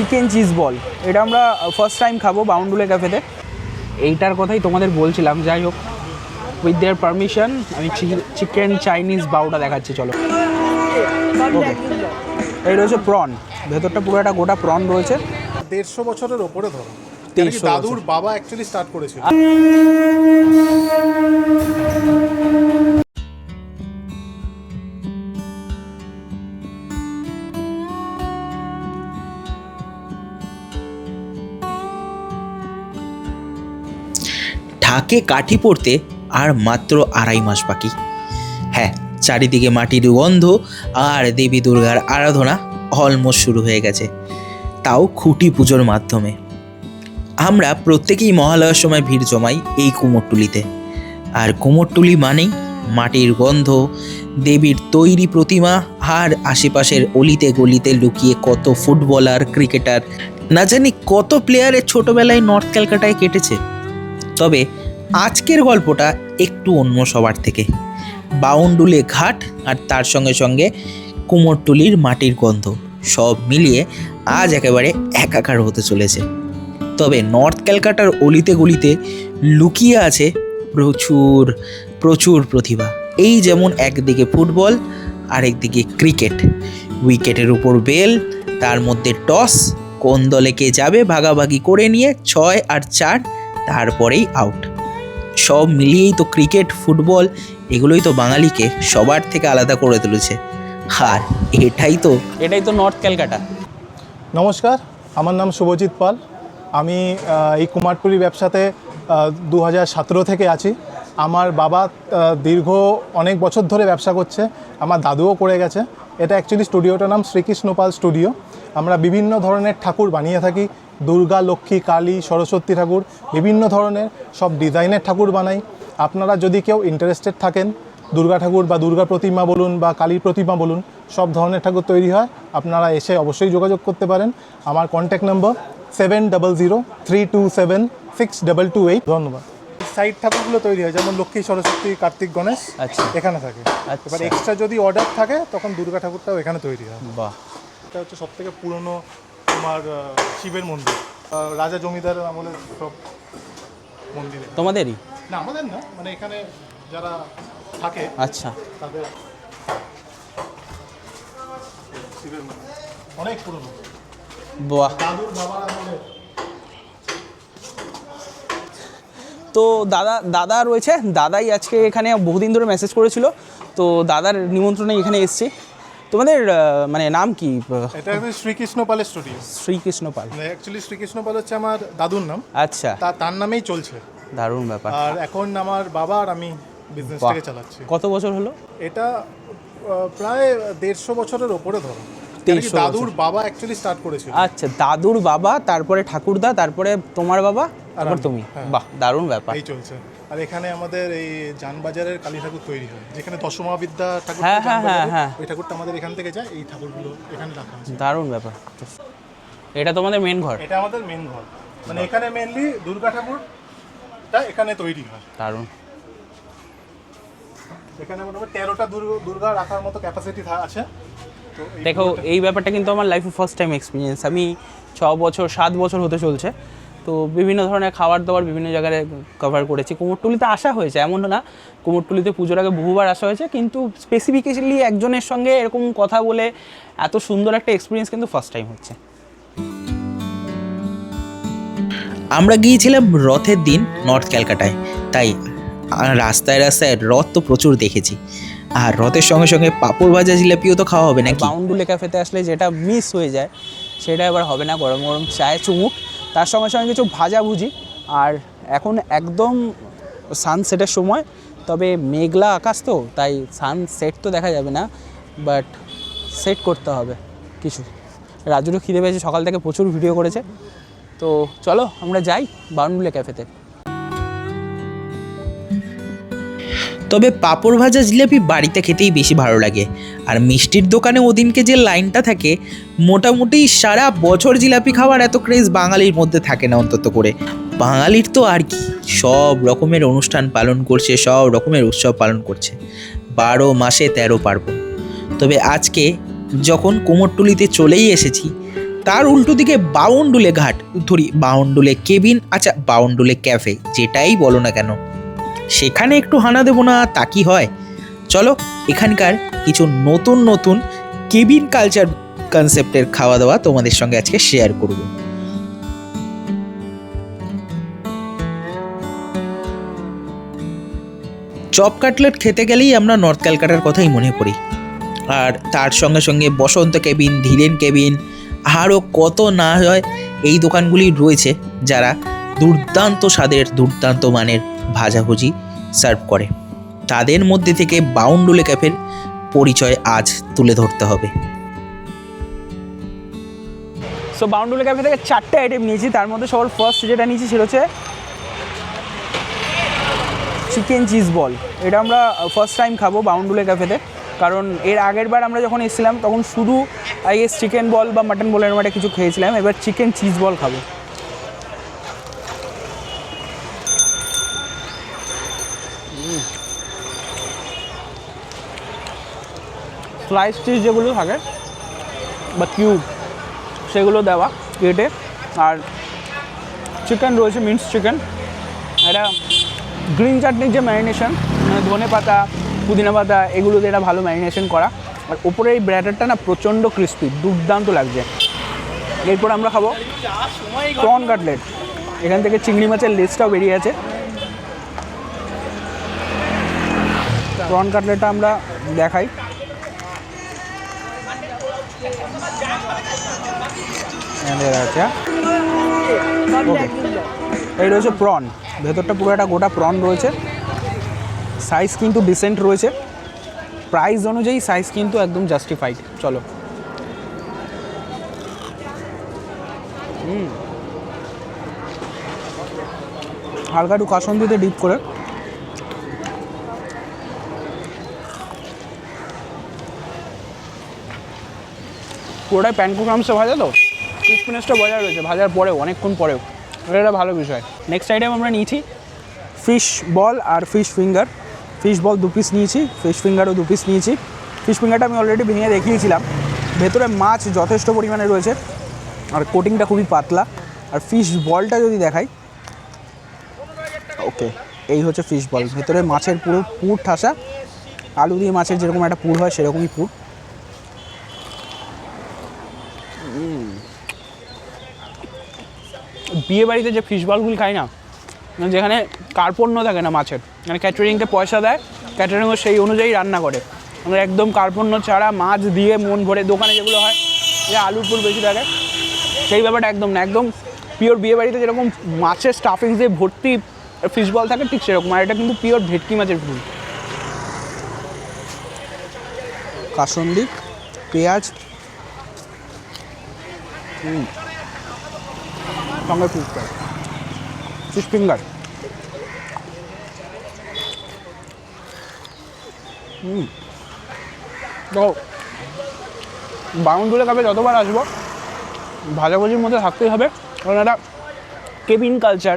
Chicken cheese ball এটা আমরা first time খাব বাউন্ডুলে ক্যাফেতে এইটার কথাই তোমাদের বলছিলাম যাই হোক উইথ দেয়ার পারমিশন আমি চিকেন চাইনিজ বাউটা দেখাচ্ছি চলো। ওকে এই রয়েছে প্রন ভেতরটা পুরো একটা গোটা প্রন রয়েছে। দেড়শো বছরের ওপরে ধরো। দাদুর বাবা অ্যাকচুয়ালি স্টার্ট করেছিল? ঢাকে কাঠি পড়তে আর মাত্র আড়াই মাস বাকি। হ্যাঁ চারিদিকে মাটির গন্ধ আর দেবী দুর্গার আরাধনা অলমোস্ট শুরু হয়ে গেছে। তাও খুঁটি পুজোর মাধ্যমে। আমরা প্রত্যেকেই মহালয়ার সময় ভিড় জমাই এই কুমোরটুলিতে। আর কুমোরটুলি মানেই মাটির গন্ধ, দেবীর তৈরি প্রতিমা আর আশেপাশের অলিতে গলিতে লুকিয়ে কত ফুটবলার, ক্রিকেটার, না জানি কত প্লেয়ারের ছোটবেলায় নর্থ ক্যালকাটায় কেটেছে। তবে আজকের গল্পটা একটু অন্য সবার থেকে। বাউন্ডুলে ঘাট আর তার সঙ্গে সঙ্গে কুমোরটুলির মাটির গন্ধ, সব মিলিয়ে আজ একেবারে একাকার হতে চলেছে। তবে নর্থ ক্যালকাটার অলিতে গলিতে লুকিয়ে আছে প্রচুর প্রচুর প্রতিভা। এই যেমন একদিকে ফুটবল, আরেকদিকে ক্রিকেট। উইকেটের উপর বেল, তার মধ্যে টস, কোন দলে কে যাবে ভাগাভাগি করে নিয়ে ছয় আর চার, তারপরেই আউট। সব মিলিয়েই তো ক্রিকেট ফুটবল এগুলোই তো বাঙালিকে সবার থেকে আলাদা করে তুলেছে। আর এটাই তো এটাই তো নর্থ ক্যালকাটা। নমস্কার আমার নাম শুভজিৎ পাল। আমি এই কুমারটুলি ব্যবসাতে দু হাজার সতেরো থেকে আছি। আমার বাবা দীর্ঘ অনেক বছর ধরে ব্যবসা করছে। আমার দাদুও করে গেছে। এটা অ্যাকচুয়ালি স্টুডিওটার নাম শ্রীকৃষ্ণপাল স্টুডিও আমরা বিভিন্ন ধরনের ঠাকুর বানিয়ে থাকি। দুর্গা লক্ষ্মী কালী সরস্বতী ঠাকুর বিভিন্ন ধরনের সব ডিজাইনের ঠাকুর বানাই। আপনারা যদি কেউ ইন্টারেস্টেড থাকেন দুর্গা ঠাকুর বা দুর্গা প্রতিমা বলুন বা কালীর প্রতিমা বলুন সব ধরনের ঠাকুর তৈরি হয়। আপনারা এসে অবশ্যই যোগাযোগ করতে পারেন। আমার contact number seven double zero three two seven six double two eight ধন্যবাদ। সাইড ঠাকুরগুলো তৈরি হয় যেমন লক্ষ্মী সরস্বতী কার্তিক গণেশ আচ্ছা। এখানে থাকে। আচ্ছা। এবার এক্সট্রা যদি অর্ডার থাকে তখন দুর্গা ঠাকুরটাও এখানে তৈরি হয়। বাহ। এটা হচ্ছে সব থেকে পুরনো তোমার শিবের মন্দির। রাজা জমিদার আমলের সব মন্দির। তোমাদেরই? না আমাদের না মানে এখানে যারা থাকে আচ্ছা। তাদের শিবের মন্দির। অনেক পুরনো। বাহ। দাদুর বাবার আমলের তো দাদা দাদা রয়েছে দাদাই আজকে এখানে বহুদিন ধরে মেসেজ করেছিল তো দাদার নিমন্ত্রণে এখানে এসেছি। তোমাদের মানে নাম কি? এটা হচ্ছে শ্রীকৃষ্ণ পালের স্টুডিও শ্রীকৃষ্ণ পাল অ্যাকচুয়ালি শ্রীকৃষ্ণ পাল হচ্ছে আমার দাদুর নাম। আচ্ছা। তা তার নামেই চলছে। দারুণ ব্যাপার। আর এখন আমার বাবা আর আমি বিজনেসটাকে চালাচ্ছি। কত বছর হলো? এটা প্রায় দেড়শো বছরের ওপরে ধরো। দাদুর বাবা অ্যাকচুয়ালি স্টার্ট করেছিল? আচ্ছা দাদুর বাবা তারপরে ঠাকুরদা তারপরে তোমার বাবা? তারপর তুমি। হ্যাঁ। বাহ দারুণ ব্যাপার। এই চলছে। আর এখানে আমাদের এই যানবাজারের কালী ঠাকুর তৈরি হয় যেখানে দশমহাবিদ্যা ঠাকুর হ্যাঁ, হ্যাঁ, হ্যাঁ, হ্যাঁ। ওই ঠাকুরটা আমাদের এখান থেকে যায় এই ঠাকুরগুলো এখানে রাখা আছে। দারুণ ব্যাপার। এটা তোমাদের মেন ঘর? এটা আমাদের মেন ঘর। মানে এখানে মেনলি দুর্গা ঠাকুরটা এখানে তৈরি হয়। দারুণ। এখানে মোটামুটি তেরোটা দুর্গা রাখার মতো ক্যাপাসিটি আছে। তো দেখো এই ব্যাপারটা কিন্তু আমার লাইফে ফার্স্ট টাইম এক্সপিরিয়েন্স আমি ছ বছর সাত বছর হতে চলছে। তো বিভিন্ন ধরনের খাবার দাবার বিভিন্ন জায়গায় কভার করেছি। কুমোরটুলিতে আসা হয়েছে এমন না। কুমোরটুলিতে পুজোর আগে বহুবার আসা হয়েছে কিন্তু স্পেসিফিক্যালি একজনের সঙ্গে এরকম কথা বলে এত সুন্দর একটা এক্সপিরিয়েন্স কিন্তু ফার্স্ট টাইম হচ্ছে। আমরা গিয়েছিলাম রথের দিন নর্থ ক্যালকাটায়। তাই রাস্তায় রাস্তায় রথ তো প্রচুর দেখেছি। আর রথের সঙ্গে সঙ্গে পাঁপড় ভাজা জিলাপিও তো খাওয়া হবে নাকি? বাউন্ডুলে ক্যাফেতে আসলে যেটা মিস হয়ে যায় সেটা এবার হবে না। গরম গরম চায়ে চুমুক। তার সঙ্গে সঙ্গে কিছু ভাজাভুজি। আর এখন একদম সানসেটের সময়, তবে মেঘলা আকাশ তো, তাই সানসেট তো দেখা যাবে না বাট সেট করতে হবে কিছু। রাজুরও খিদে পেয়েছে, সকাল থেকে প্রচুর ভিডিও করেছে। তো চলো, আমরা যাই বাউন্ডুলে ক্যাফেতে তবে পাঁপড় ভাজা জিলাপি বাড়িতে খেতেই বেশি ভালো লাগে। আর মিষ্টির দোকানে ওদিনকে যে লাইনটা থাকে, মোটামুটি সারা বছর জিলাপি খাওয়ার এত ক্রেজ বাঙালির মধ্যে থাকে না অন্তত করে। বাঙালির তো আর কি, সব রকমের অনুষ্ঠান পালন করছে, সব রকমের উৎসব পালন করছে। বারো মাসে তেরো পার্বণ। তবে আজকে যখন কুমোরটুলিতে চলেই এসেছি, তার উল্টো দিকে বাউন্ডুলে ঘাট, ধরি বাউন্ডুলে কেবিন আচ্ছা বাউন্ডুলে ক্যাফে, যেটাই বলো না কেন। সেখানে একটু হানা দেবো না, তা কি হয়? চলো, এখানকার কিছু নতুন নতুন কেবিন কালচার কনসেপ্টের খাওয়া দাওয়া তোমাদের সঙ্গে আজকে শেয়ার করব। চপ কাটলেট খেতে গেলেই আমরা নর্থ ক্যালকাটার কথাই মনে করি। আর তার সঙ্গে সঙ্গে বসন্ত কেবিন, ধীরেন কেবিন, আরও কত না হয় এই দোকানগুলি রয়েছে যারা দুর্দান্ত স্বাদের, দুর্দান্ত মানের ভাজাভুজি সার্ভ করে। তাদের মধ্যে থেকে বাউন্ডুলে ক্যাফের পরিচয় আজ তুলে ধরতে হবে। সো বাউন্ডুলে ক্যাফে থেকে চারটে আইটেম নিয়েছি। তার মধ্যে সবার ফার্স্ট যেটা নিয়েছি সেটা হচ্ছে চিকেন চিজ বল এটা আমরা ফার্স্ট টাইম খাব বাউন্ডুলে ক্যাফেতে। কারণ এর আগের বার আমরা যখন এসেছিলাম, তখন শুধু আই গেস চিকেন বল বা মাটন বলের মধ্যে কিছু খেয়েছিলাম। এবার চিকেন চিজ বল খাব। স্লাইস চিজ যেগুলো থাকে বা কিউব সেগুলো দেওয়া কেটে আর চিকেন রয়েছে মিন্স চিকেন এটা গ্রিন চাটনির যে ম্যারিনেশন মানে ধনে পাতা, পুদিনা পাতা, এগুলো দিয়ে এটা ভালো ম্যারিনেশন করা। আর ওপরে এই ব্র্যাটারটা না প্রচণ্ড ক্রিস্পি দুর্দান্ত লাগছে। এরপর আমরা খাব প্রন কাটলেট এখান থেকে চিংড়ি মাছের লেজটাও বেরিয়ে আছে প্রন কাটলেটটা আমরা দেখাই। এই রয়েছে প্রন ভেতরটা পুরো একটা গোটা প্রন রয়েছে। সাইজ কিন্তু ডিসেন্ট রয়েছে। প্রাইস অনুযায়ী সাইজ কিন্তু একদম জাস্টিফাইড চলো। হালকা একটু কাসন্দিতে ডিপ করে। পুরোটাই প্যানকোগ্রামসে ভাজা তো? ক্রিসপিনেসটা বজায় রয়েছে, ভাজার পরেও, অনেকক্ষণ পরেও। এটা ভালো বিষয়। নেক্সট আইটেম আমরা নিয়েছি ফিশ বল আর ফিশ ফিঙ্গার ফিশ বল দু পিস নিয়েছি ফিশ ফিঙ্গারও দু পিস নিয়েছি। ফিশ ফিঙ্গারটা আমি অলরেডি ভেঙে দেখিয়েছিলাম। ভেতরে মাছ যথেষ্ট পরিমাণে রয়েছে, আর কোটিংটা খুবই পাতলা। আর ফিশ বলটা যদি দেখাই, ওকে, এই হচ্ছে ফিশ বল ভেতরে মাছের পুরো পুর ঠাসা। আলু দিয়ে মাছের যেরকম একটা পুর হয়, সেরকমই পুর। বিয়ে বাড়িতে যে ফিশ বলগুলি খাই না মানে যেখানে কার্পণ্য থাকে না মাছের মানে ক্যাটারিংকে পয়সা দেয় ক্যাটারিংও সেই অনুযায়ী রান্না করে। মানে একদম কার্পণ্য ছাড়া মাছ দিয়ে মন ভরে দোকানে যেগুলো হয়, যে আলুর পুর বেশি থাকে, সেই ব্যাপারটা একদম না। একদম পিওর বিয়ে বাড়িতে যেরকম মাছের স্টাফিং দিয়ে ভর্তি ফিশ বল থাকে, ঠিক সেরকম। আর এটা কিন্তু পিওর ভেটকি মাছের ফুল কাসন্দি, পেঁয়াজ, হুম। সঙ্গে ফিশ ফিশ ফিঙ্গার হুম। তো কাপে যতবার আসব, ভাজাভুজির মধ্যে থাকতেই হবে। কারণ একটা কেবিন কালচার,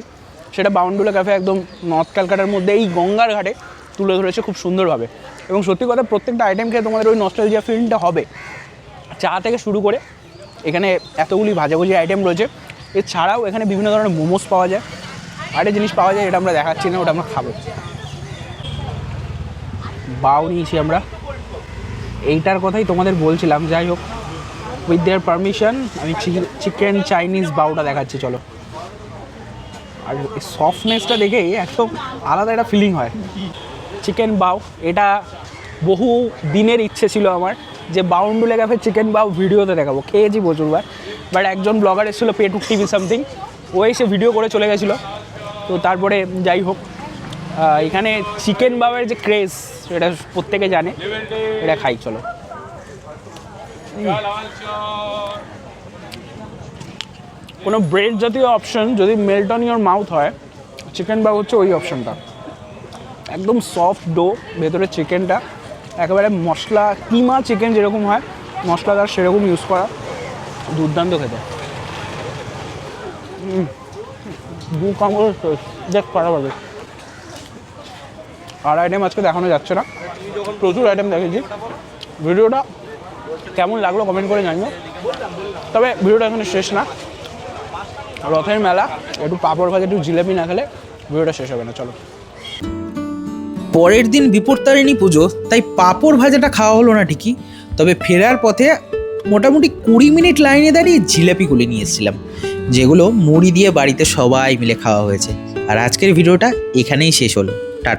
সেটা বাউন্ডুলে ক্যাফে একদম নর্থ ক্যালকাটার মধ্যে, এই গঙ্গার ঘাটে তুলে ধরেছে খুব সুন্দরভাবে। এবং সত্যি কথা, প্রত্যেকটা আইটেম খেয়ে তোমাদের ওই নস্টালজিয়া ফিলটা হবে। চা থেকে শুরু করে, এখানে এতগুলি ভাজাভুজি আইটেম রয়েছে। এছাড়াও এখানে বিভিন্ন ধরনের মোমোস পাওয়া যায়। আরেকটা জিনিস পাওয়া যায়, এটা আমরা দেখাচ্ছি না, ওটা আমরা খাব। বাউ নিয়েছি আমরা। এইটার কথাই তোমাদের বলছিলাম, যাই হোক উইথ দেয়ার পারমিশন আমি চিকেন চাইনিজ বাউটা দেখাচ্ছি, চলো। আর সফটনেসটা দেখেই একদম আলাদা একটা ফিলিং হয়। চিকেন বাউ, এটা বহু দিনের ইচ্ছে ছিল আমার। যে বাউন্ডুলে ক্যাফে চিকেন বাউ ভিডিওতে দেখাবো। খেয়েছি প্রচুরবার বাট একজন ব্লগার এসেছিল পেটুক টিভি সামথিং ও এসে ভিডিও করে চলে গেছিল। তো তারপরে যাই হোক এখানে চিকেন বাউয়ের যে ক্রেজ সেটা প্রত্যেকে জানে। এটা খাই, চলো। কোনো ব্রেড জাতীয় অপশন যদি মেল্ট অন ইওর মাউথ হয় চিকেন বাউ হচ্ছে ওই অপশনটা একদম সফট ডো ভেতরে চিকেনটা একেবারে মশলা কিমা চিকেন যেরকম হয় মশলাদার সেরকম ইউজ করা। দুর্দান্ত খেতে। দু কামড় দেখ আর আইটেম আজকে দেখানো যাচ্ছে না। প্রচুর আইটেম দেখেছি। ভিডিওটা কেমন লাগল কমেন্ট করে জানিও। তবে ভিডিওটা এখানে শেষ না। রথের মেলা একটু পাঁপড় ভাজা একটু জিলেপি না খেলে ভিডিওটা শেষ হবে না চলো। পরের দিন বিপত্তারিণী পুজো, তাই পাঁপড় ভাজাটা খাওয়া হলো না ঠিকই। তবে ফেরার পথে মোটামুটি কুড়ি মিনিট লাইনে দাঁড়িয়ে জিলাপি গুলি নিয়েছিলাম যেগুলো মুড়ি দিয়ে বাড়িতে সবাই মিলে খাওয়া হয়েছে। আর আজকের ভিডিওটা এখানেই শেষ হলো।